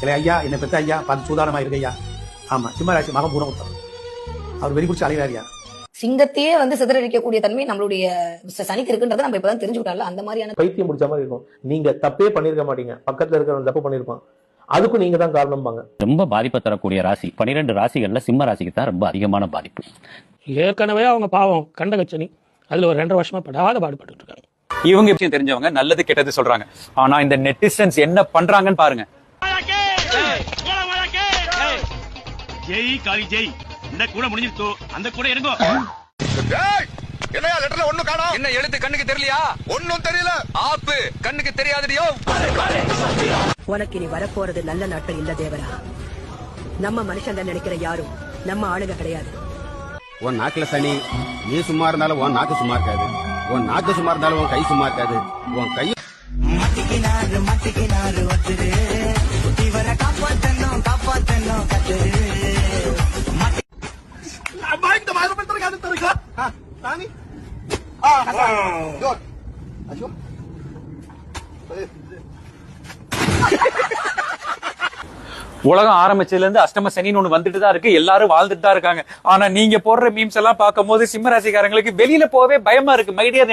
இல்லை ஐயா என்னை பெத்த ஐயா பார்த்து சூதானமா இருக்கு ஐயா. ஆமா சிம்மராசி மகம் பூரம் அவர் வெறி பிடிச்சி அலைகிறாரியா சிங்கத்தையே வந்து சிதறடிக்கக்கூடிய தன்மை நம்மளுடைய சனிக்கு இருக்குன்றதை நம்ம இப்பதான் தெரிஞ்சுக்கிட்டோம்ல அந்த மாதிரியான பைத்தியம் முடிச்ச மாதிரி இருக்கும். நீங்க தப்பே பண்ணிருக்க மாட்டீங்க. பக்கத்துல இருக்கிறவன் தப்பு பண்ணிருப்பான். அதுக்கும் நீங்க தான் காரணம்பாங்க. ரொம்ப பாதிப்பை தரக்கூடிய ராசி. பனிரெண்டு ராசிகள்ல சிம்ம ராசிக்கு தான் ரொம்ப அதிகமான பாதிப்பு. ஏற்கனவே அவங்க பாவம் கண்டகச்சனி அதுல ஒரு ரெண்டரை வருஷமா படாத பாடுபட்டு இருக்காங்க. இவங்க விஷயம் தெரிஞ்சவங்க நல்லது கெட்டது சொல்றாங்க. ஆனா இந்த நெட்டிசன்ஸ் என்ன பண்றாங்கன்னு பாருங்க. ஜெய் காளி ஜெய். இந்த கூட முடிஞ்சிருத்தோ அந்த கூட இருங்கோ என்னையா லெட்டர்ல ஒண்ணும் காணோம் என்ன எழுத்து கண்ணுக்கு தெரியலையா? ஒண்ணும் தெரியல. ஆப்பு கண்ணுக்கு தெரியாதடியோ? உனக்கு இனி வரப்போறது நல்ல நாட்கள் இல்ல தேவரா. நம்ம மனுஷன் நினைக்கிற யாரும் நம்ம ஆளுங்க கிடையாது. உன் நாக்குல சனி நீ சும்மா இருந்தாலும் உன் நாக்கு சும்மா இருக்காது. உன் நாக்கு சும்மா இருந்தாலும் உன் கை சும்மா இருக்காது. உன் கை உலகம் ஆரம்பிச்சதுல இருந்து அஷ்டம சனின்னு ஒண்ணு வந்துட்டு தான் இருக்கு. எல்லாரும் வாழ்ந்துட்டு தான் இருக்காங்க. ஆனா நீங்க போடுற மீம்ஸ் எல்லாம் பார்க்கும் போது சிம்ம ராசிக்காரங்களுக்கு வெளியில போகவே பயமா இருக்கு. மைடியர்